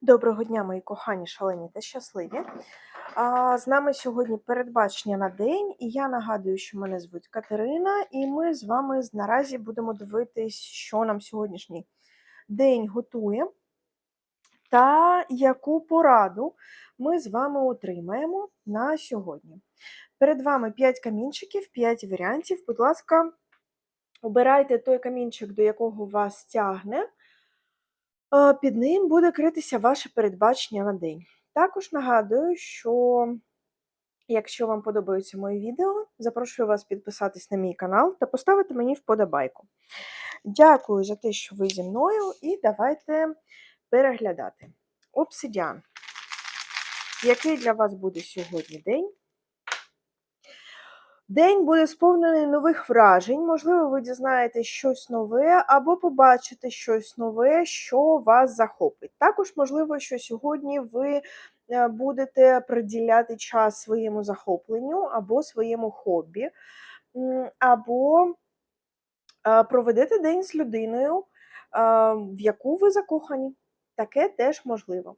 Доброго дня, мої кохані, шалені та щасливі. З нами сьогодні передбачення на день, і я нагадую, що мене звуть Катерина, і ми з вами наразі будемо дивитись, що нам сьогоднішній день готує, та яку пораду ми з вами отримаємо на сьогодні. Перед вами 5 камінчиків, 5 варіантів. Будь ласка, обирайте той камінчик, до якого вас тягне. Е, Під ним буде критися ваше передбачення на день. Також нагадую, що якщо вам подобаються мої відео, запрошую вас підписатись на мій канал та поставити мені вподобайку. Дякую за те, що ви зі мною, і давайте переглядати. Обсидіан. Який для вас буде сьогодні день? День буде сповнений нових вражень. Можливо, ви дізнаєтесь щось нове, або побачите щось нове, що вас захопить. Також можливо, що сьогодні ви е, будете приділяти час своєму захопленню або своєму хобі, або е, проведете день з людиною, е, в яку ви закохані. Таке теж можливо.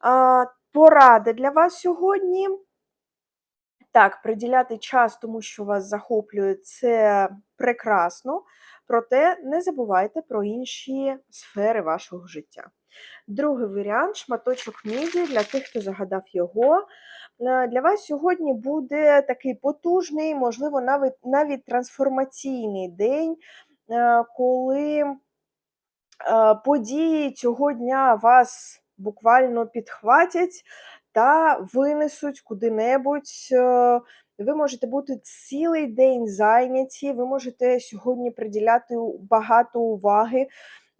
А, Поради для вас сьогодні. Так, приділяти час тому, що вас захоплює, це прекрасно, проте не забувайте про інші сфери вашого життя. Другий варіант шматочок міді для тих, хто загадав його. Е, Для вас сьогодні буде такий потужний, можливо, навіть, навіть трансформаційний день, е, коли е, події цього дня вас буквально підхватять та винесуть куди-небудь. Е, Ви можете бути цілий день зайняті, ви можете сьогодні приділяти багато уваги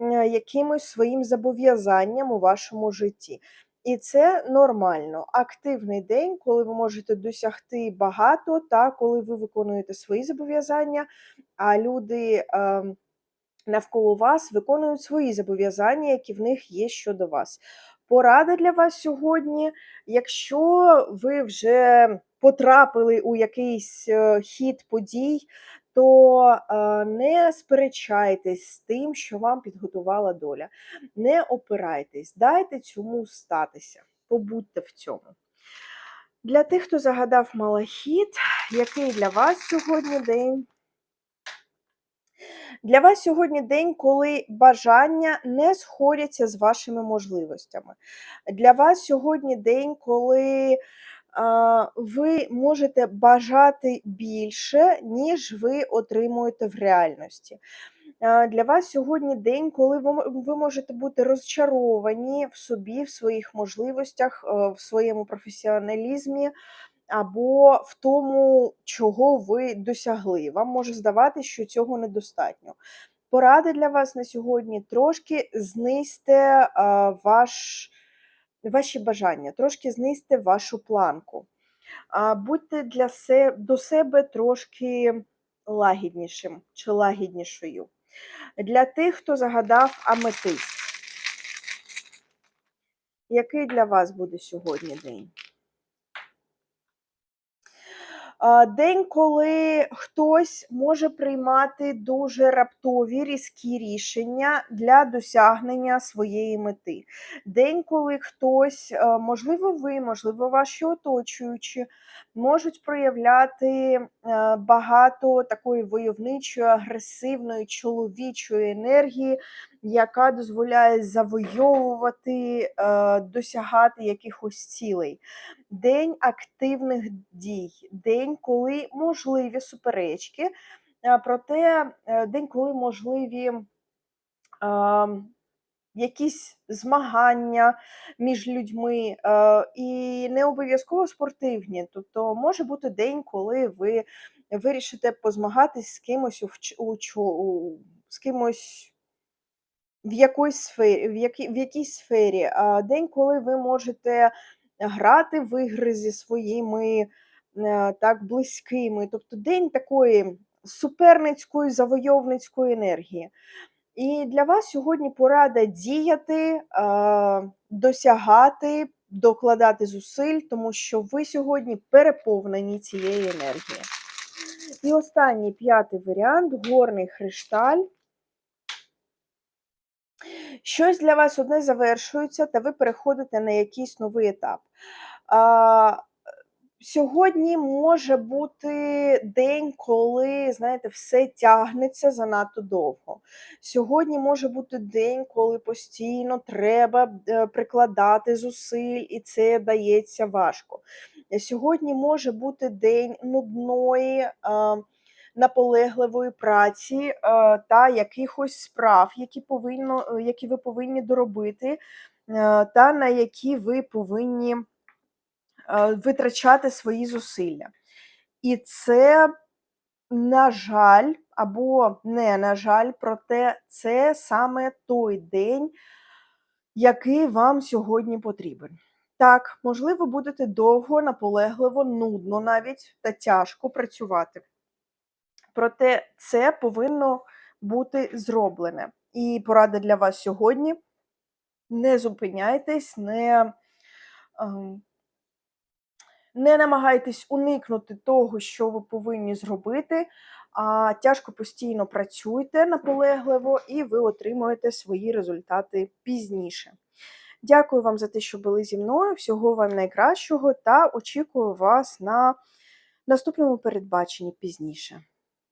е, якимось своїм зобов'язанням у вашому житті. І це нормально. Активний день, коли ви можете досягти багато, та коли ви виконуєте свої зобов'язання, а люди. ем, навколо вас виконують свої зобов'язання, які в них є щодо вас. Порада для вас сьогодні, якщо ви вже потрапили у якийсь е, хід подій, то е, не сперечайтесь з тим, що вам підготувала доля. Не опирайтесь, дайте цьому статися, побудьте в цьому. Для тих, хто загадав малахіт, який для вас сьогодні день? Для вас сьогодні день, коли бажання не сходяться з вашими можливостями. Для вас сьогодні день, коли ви можете бажати більше, ніж ви отримуєте в реальності. Для вас сьогодні день, коли ви, ви можете бути розчаровані в собі, в своїх можливостях, е, в своєму професіоналізмі або в тому, чого ви досягли. Вам може здаватись, що цього недостатньо. Поради для вас на сьогодні трошки знизьте ваш, ваші бажання, трошки знизьте вашу планку. Будьте для се, до себе трошки лагіднішим чи лагіднішою. Для тих, хто загадав аметист. Який для вас буде сьогодні день? День, коли хтось може приймати дуже раптові різкі рішення для досягнення своєї мети. День, коли хтось, е, можливо, ви, можливо, ваші оточуючі, можуть проявляти е, багато такої войовничої, агресивної, чоловічої енергії, яка дозволяє завойовувати, е, досягати якихось цілей день активних дій, день, коли можливі суперечки, проте е, день, коли можливі якісь змагання між людьми, е, і не обов'язково спортивні. Тобто може бути день, коли ви вирішите позмагатись з кимось у, у, у- з кимось. В якоїсь сфері, в якій в якійсь сфері, день, коли ви можете грати в ігри зі своїми е, так близькими. Тобто день такої суперницької, завойовницької енергії. І для вас сьогодні порада діяти, досягати, докладати зусиль, тому що ви сьогодні переповнені цією енергією. І останній п'ятий варіант горний хришталь. Щось для вас одне завершується, та ви переходите на якийсь новий етап. А, е, сьогодні може бути день, коли, знаєте, все тягнеться занадто довго. Сьогодні може бути день, коли постійно треба, е, прикладати зусиль, і це дається важко. Сьогодні може бути день нудної, а, наполегливої праці, е, та якихось справ, які повинно е, які ви повинні доробити, е, та на які ви повинні, витрачати свої зусилля. І це, на жаль, або не на жаль, проте це саме той день, який вам сьогодні потрібен. Так, можливо, будете довго, наполегливо, нудно навіть та тяжко працювати. Проте це повинно бути зроблене. І порада для вас сьогодні: не зупиняйтесь, не, ем, не намагайтесь уникнути того, що ви повинні зробити, а тяжко постійно працюйте наполегливо, і ви отримуєте свої результати пізніше. Дякую вам за те, що були зі мною. Всього вам найкращого та очікую вас на наступному передбаченні пізніше.